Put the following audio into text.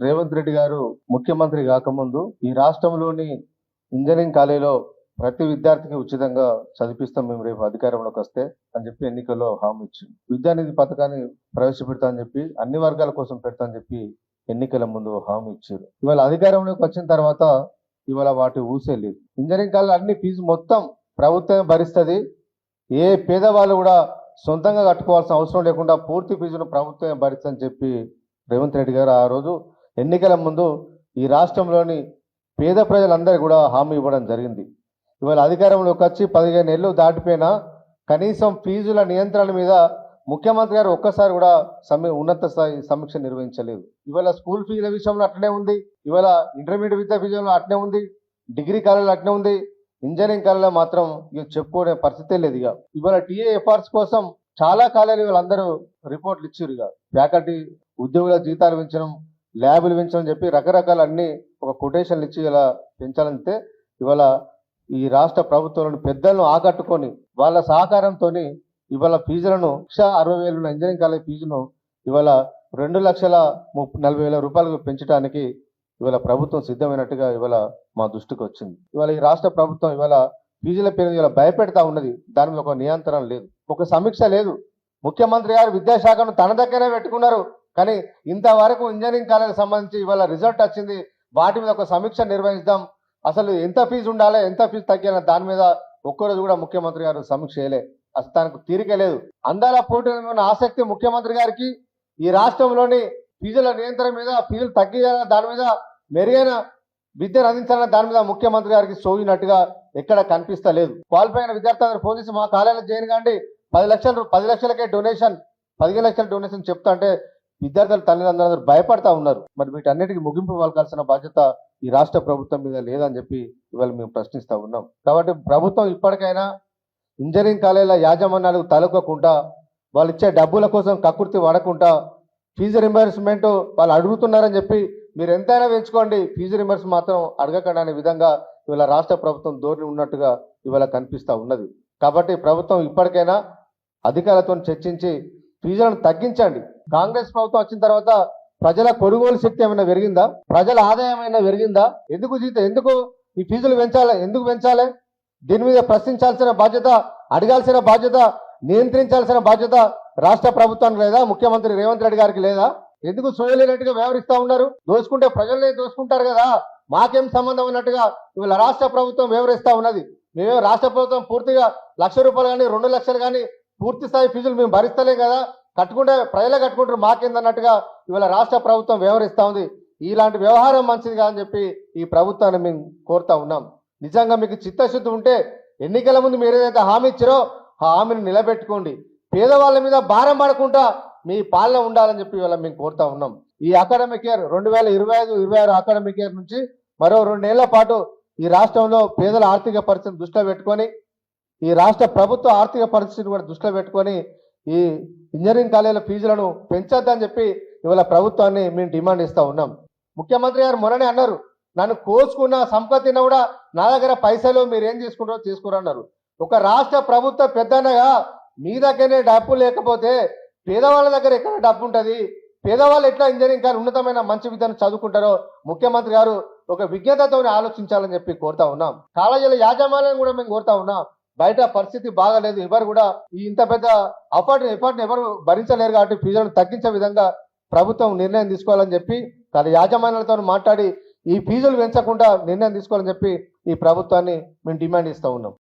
రేవంత్ రెడ్డి గారు ముఖ్యమంత్రి కాకముందు ఈ రాష్ట్రంలోని ఇంజనీరింగ్ కాలేజీలో ప్రతి విద్యార్థికి ఉచితంగా చదివిస్తాం మేము రేపు అధికారంలోకి వస్తే అని చెప్పి ఎన్నికల్లో హామీ ఇచ్చింది. విద్యానిధి పథకాన్ని ప్రవేశపెడతా అని చెప్పి అన్ని వర్గాల కోసం పెడతా అని చెప్పి ఎన్నికల ముందు హామీ ఇచ్చారు. ఇవాళ అధికారంలోకి వచ్చిన తర్వాత ఇవాళ వాటి ఊసే లేదు. ఇంజనీరింగ్ కాలేజ్ అన్ని ఫీజు మొత్తం ప్రభుత్వం భరిస్తుంది. ఏ పేదవాళ్ళు కూడా సొంతంగా కట్టుకోవాల్సిన అవసరం లేకుండా పూర్తి ఫీజును ప్రభుత్వమే భరిస్తుందని చెప్పి రేవంత్ రెడ్డి గారు ఆ రోజు ఎన్నికల ముందు ఈ రాష్ట్రంలోని పేద ప్రజలందరూ కూడా హామీ ఇవ్వడం జరిగింది. ఇవాళ అధికారంలోకి వచ్చి పదిహేను ఏళ్ళు దాటిపోయినా కనీసం ఫీజుల నియంత్రణ మీద ముఖ్యమంత్రి గారు ఒక్కసారి కూడా సమీ ఉన్నత స్థాయి సమీక్ష నిర్వహించలేదు. ఇవాళ స్కూల్ ఫీజుల విషయంలో అట్లనే ఉంది. ఇవాళ ఇంటర్మీడియట్ విద్యా ఫీజులో అట్లనే ఉంది. డిగ్రీ కాలేజీలో అట్లనే ఉంది. ఇంజనీరింగ్ కాలేజీలో మాత్రం ఇక చెప్పుకునే పరిస్థితే లేదు ఇక. ఇవాళ టీఏఎఫ్ఆర్స్ కోసం చాలా కాలేజీలు వీళ్ళందరూ రిపోర్ట్లు ఇచ్చారు ఇక. ఫ్యాకల్టీ ఉద్యోగుల జీతాలు పెంచడం ల్యాబులు పెంచాలని చెప్పి రకరకాల అన్ని ఒక కొటేషన్లు ఇచ్చి ఇలా పెంచాలంటే ఇవాళ ఈ రాష్ట్ర ప్రభుత్వంలోని పెద్దలను ఆకట్టుకొని వాళ్ళ సహకారంతో ఇవాళ ఫీజులను లక్ష అరవై వేల ఇంజనీరింగ్ కాలేజ్ ఫీజును ఇవాళ రెండు లక్షల ముప్పై నలభై వేల రూపాయలకు పెంచడానికి ఇవాళ ప్రభుత్వం సిద్ధమైనట్టుగా ఇవాళ మా దృష్టికి వచ్చింది. ఇవాళ ఈ రాష్ట్ర ప్రభుత్వం ఇవాళ ఫీజుల పేరు ఇవాళ భయపెడతా ఉన్నది. దాని మీద ఒక నియంత్రణ లేదు. ఒక సమీక్ష లేదు. ముఖ్యమంత్రి గారు విద్యాశాఖను తన దగ్గరే పెట్టుకున్నారు. కానీ ఇంతవరకు ఇంజనీరింగ్ కాలేజీకి సంబంధించి ఇవాళ రిజల్ట్ వచ్చింది. వాటి మీద ఒక సమీక్ష నిర్వహిద్దాం. అసలు ఎంత ఫీజు ఉండాలి ఎంత ఫీజు తగ్గిన దాని మీద ఒక్కరోజు కూడా ముఖ్యమంత్రి గారు సమీక్ష చేయలే. అసలు తనకు తీరిక లేదు. అందాల పోటీ ఉన్న ఆసక్తి ముఖ్యమంత్రి గారికి ఈ రాష్ట్రంలోని ఫీజుల నియంత్రణ మీద ఫీజులు తగ్గించాలన్న దాని మీద మెరుగైన విద్యను అందించాలన్న దాని మీద ముఖ్యమంత్రి గారికి సోగినట్టుగా ఎక్కడ కనిపిస్తలేదు. క్వాలిఫై అయిన విద్యార్థులందరూ ఫోన్ చేసి మా కాలేజీలో చేయను కాండి. పది లక్షలు పది లక్షలకే డొనేషన్ పదిహేను లక్షల డొనేషన్ చెప్తా అంటే విద్యార్థుల తల్లిదండ్రులందరూ భయపడతా ఉన్నారు. మరి వీటన్నిటికీ ముగింపు పలకాల్సిన బాధ్యత ఈ రాష్ట్ర ప్రభుత్వం మీద లేదని చెప్పి ఇవాళ మేము ప్రశ్నిస్తూ ఉన్నాం. కాబట్టి ప్రభుత్వం ఇప్పటికైనా ఇంజనీరింగ్ కాలేజీల యాజమాన్యాలకు తలొక్కకుండా వాళ్ళు ఇచ్చే డబ్బుల కోసం కకృతి పడకుండా ఫీజు రింబర్స్మెంట్ వాళ్ళు అడుగుతున్నారని చెప్పి మీరు ఎంతైనా పెంచుకోండి ఫీజు రింబర్స్ మాత్రం అడగకండి అనే విధంగా ఇవాళ రాష్ట్ర ప్రభుత్వం ధోరణి ఉన్నట్టుగా ఇవాళ కనిపిస్తూ ఉన్నది. కాబట్టి ప్రభుత్వం ఇప్పటికైనా అధికారులతో చర్చించి ఫీజులను తగ్గించండి. కాంగ్రెస్ ప్రభుత్వం వచ్చిన తర్వాత ప్రజల కొనుగోలు శక్తి ఏమైనా పెరిగిందా? ప్రజల ఆదాయం ఏమైనా పెరిగిందా? ఎందుకు జీతం ఎందుకు ఈ ఫీజులు పెంచాలి? ఎందుకు పెంచాలి? దీని మీద ప్రశ్నించాల్సిన బాధ్యత అడగాల్సిన బాధ్యత నియంత్రించాల్సిన బాధ్యత రాష్ట్ర ప్రభుత్వానికి లేదా ముఖ్యమంత్రి రేవంత్ రెడ్డి గారికి లేదా? ఎందుకు సోయలేనట్టుగా వ్యవహరిస్తా ఉన్నారు? దోచుకుంటే ప్రజలనే దోచుకుంటారు కదా! మాకేం సంబంధం ఉన్నట్టుగా ఇవాళ రాష్ట్ర ప్రభుత్వం వ్యవహరిస్తా ఉన్నది. మేము రాష్ట్ర ప్రభుత్వం పూర్తిగా లక్ష రూపాయలు కానీ రెండు లక్షలు కానీ పూర్తి స్థాయి ఫీజులు మేము భరిస్తలేం కదా! కట్టుకుంటే ప్రజలే కట్టుకుంటారు మాకేందన్నట్టుగా ఇవాళ రాష్ట్ర ప్రభుత్వం వ్యవహరిస్తా ఉంది. ఇలాంటి వ్యవహారం మంచిది కాదని చెప్పి ఈ ప్రభుత్వాన్ని మేము కోరుతా ఉన్నాం. నిజంగా మీకు చిత్తశుద్ధి ఉంటే ఎన్నికల ముందు మీరు ఏదైతే హామీ ఇచ్చారో ఆ హామీని నిలబెట్టుకోండి. పేదవాళ్ళ మీద భారం పడకుండా మీ పాలన ఉండాలని చెప్పి ఇవాళ మేము కోరుతా ఉన్నాం. ఈ అకాడమిక్ ఇయర్ రెండు వేల ఇరవై ఐదు ఇరవై ఆరు అకాడమిక్ ఇయర్ నుంచి మరో రెండేళ్ళ పాటు ఈ రాష్ట్రంలో పేదల ఆర్థిక పరిస్థితిని దృష్టిలో పెట్టుకొని ఈ రాష్ట్ర ప్రభుత్వ ఆర్థిక పరిస్థితిని కూడా దృష్టిలో పెట్టుకొని ఈ ఇంజనీరింగ్ కాలేజీల ఫీజులను పెంచొద్దని చెప్పి ఇవాళ ప్రభుత్వాన్ని మేము డిమాండ్ ఇస్తా ఉన్నాం. ముఖ్యమంత్రి గారు మొన్ననే అన్నారు నన్ను కోసుకున్న సంపత్తిన కూడా నా దగ్గర పైసలు మీరు ఏం తీసుకుంటారో తీసుకురా అన్నారు. ఒక రాష్ట్ర ప్రభుత్వ పెద్దనగా మీ దగ్గరనే డబ్బు లేకపోతే పేదవాళ్ళ దగ్గర ఎక్కడ డబ్బు ఉంటుంది? పేదవాళ్ళు ఎట్లా ఇంజనీరింగ్ కానీ ఉన్నతమైన మంచి విద్యను చదువుకుంటారో ముఖ్యమంత్రి గారు ఒక విజ్ఞతతో ఆలోచించాలని చెప్పి కోరుతా ఉన్నాం. కాలేజీల యాజమాన్యం కూడా మేము కోరుతా ఉన్నాం. బయట పరిస్థితి బాగాలేదు. ఎవరు కూడా ఈ ఇంత పెద్ద అపార్ట్ ఎపార్ట్ని ఎవరు భరించలేరు కాబట్టి ఫీజులను తగ్గించే విధంగా ప్రభుత్వం నిర్ణయం తీసుకోవాలని చెప్పి తన యాజమాన్యాలతో మాట్లాడి ఈ ఫీజులు పెంచకుండా నిర్ణయం తీసుకోవాలని చెప్పి ఈ ప్రభుత్వాన్ని మేము డిమాండ్ ఇస్తూ ఉన్నాం.